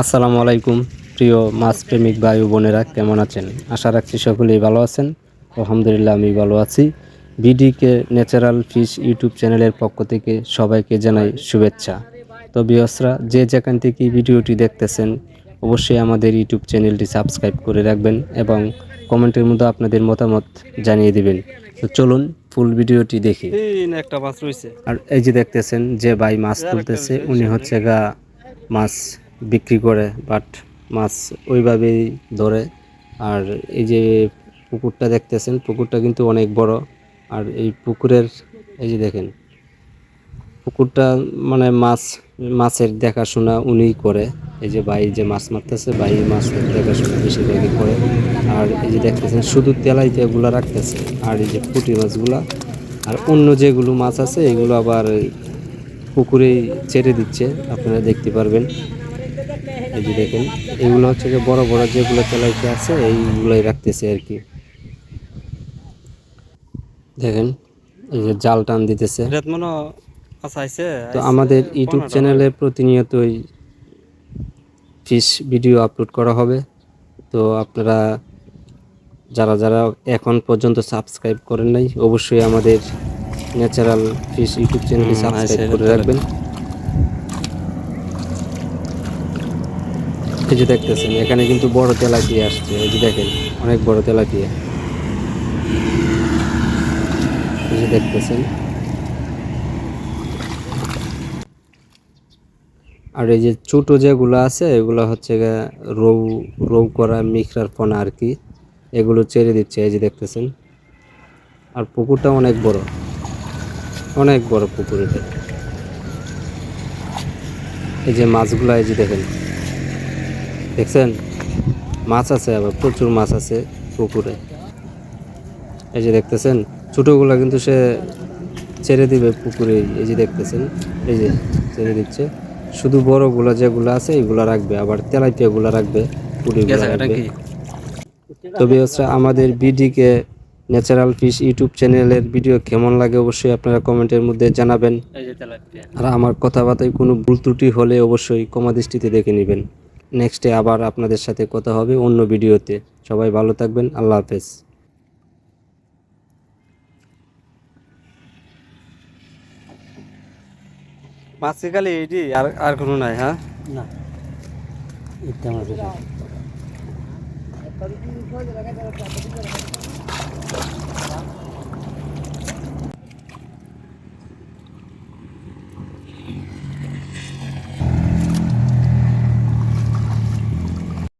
আসসালামু আলাইকুম, প্রিয় মাছ প্রেমিক ভাই বোনেরা, কেমন আছেন? আশা রাখছি সকলেই ভালো আছেন। আলহামদুলিল্লাহ আমি ভালো আছি। বিডিকে ন্যাচারাল ফিশ ইউটিউব চ্যানেলের পক্ষ থেকে সবাইকে জানাই শুভেচ্ছা। তো বিহসরা যে যেখান থেকে ভিডিওটি দেখতেছেন অবশ্যই আমাদের ইউটিউব চ্যানেলটি সাবস্ক্রাইব করে রাখবেন এবং কমেন্টের মধ্যে আপনাদের মতামত জানিয়ে দিবেন। তো চলুন ফুল ভিডিওটি দেখি। একটা মাছ রয়েছে। আর এই যে দেখতেছেন যে ভাই মাছ তুলতেছে উনি হচ্ছে গা মাছ বিক্রি করে বাট মাছ ওইভাবেই ধরে। আর এই যে পুকুরটা দেখতেছেন পুকুরটা কিন্তু অনেক বড়। আর এই পুকুরের এই যে দেখেন পুকুরটা মানে মাছ মাছের দেখাশোনা উনিই করে। এই যে ভাই যে মাছ মারতেছে, ভাই মাছ দেখাশোনা বেশিরভাগই করে। আর এই যে দেখতেছেন, শুধু তেলাইতে এগুলো রাখতেছে, আর এই যে পুঁটি মাছগুলা। আর অন্য যেগুলো মাছ আছে, এগুলো আবার পুকুরেই ছেড়ে দিচ্ছে, আপনারা দেখতে পারবেন। এই যে দেখেন, এগুলো হচ্ছে যে বড় বড় যেগুলো তেলাইতে আছে, এইগুলোই রাখতেছে আর কি। দেখেন, এই যে জাল টান দিতেছে। মনে তো আমাদের ইউটিউব চ্যানেলে প্রতিনিয়তই ফিশ ভিডিও আপলোড করা হবে। তো আপনারা যারা যারা এখন পর্যন্ত সাবস্ক্রাইব করেন নাই অবশ্যই আমাদের ন্যাচারাল ফিশ ইউটিউব চ্যানেলটি সাবস্ক্রাইব করে রাখবেন। এই যে দেখতেছেন এখানে কিন্তু বড় তেলাপিয়া আসছে এই যে দেখেন অনেক বড় তেলাপিয়া। এই যে দেখতেছেন আর এই যে ছোটো যেগুলো আছে, এগুলো হচ্ছে রৌ রৌ করা মিখরার পোনা আর কি, এগুলো ছেড়ে দিচ্ছে, এই যে দেখতেছেন। আর পুকুরটা অনেক বড় অনেক বড় পুকুর এটা। এই যে মাছগুলো, এই যে দেখেন। দেখছেন? মাছ আছে আবার, প্রচুর মাছ আছে পুকুরে। এই যে দেখতেছেন? ছোটোগুলো কিন্তু সে ছেড়ে দিবে পুকুরে, এই যে দেখতেছেন? এই যে ছেড়ে দিচ্ছে। শুধু বড়গুলো যেগুলো আছে এগুলো রাখবে। আবার তেলাপিয়াগুলো রাখবে পুরিগুলো রাখবে। তবে হচ্ছে আমাদের বিডিকে ন্যাচারাল ফিশ ইউটিউব চ্যানেলের ভিডিও কেমন লাগে অবশ্যই আপনারা কমেন্টের মধ্যে জানাবেন। আর আমার কথাবার্তায় কোনো ভুল ত্রুটি হলে অবশ্যই কমা দৃষ্টিতে দেখে নেবেন। নেক্সটে আবার আপনাদের সাথে কথা হবে অন্য ভিডিওতে সবাই ভালো থাকবেন আল্লাহ হাফেজ। মাছকে খালি এইটি আর আর কোনো নাই হ্যাঁ? না। এটা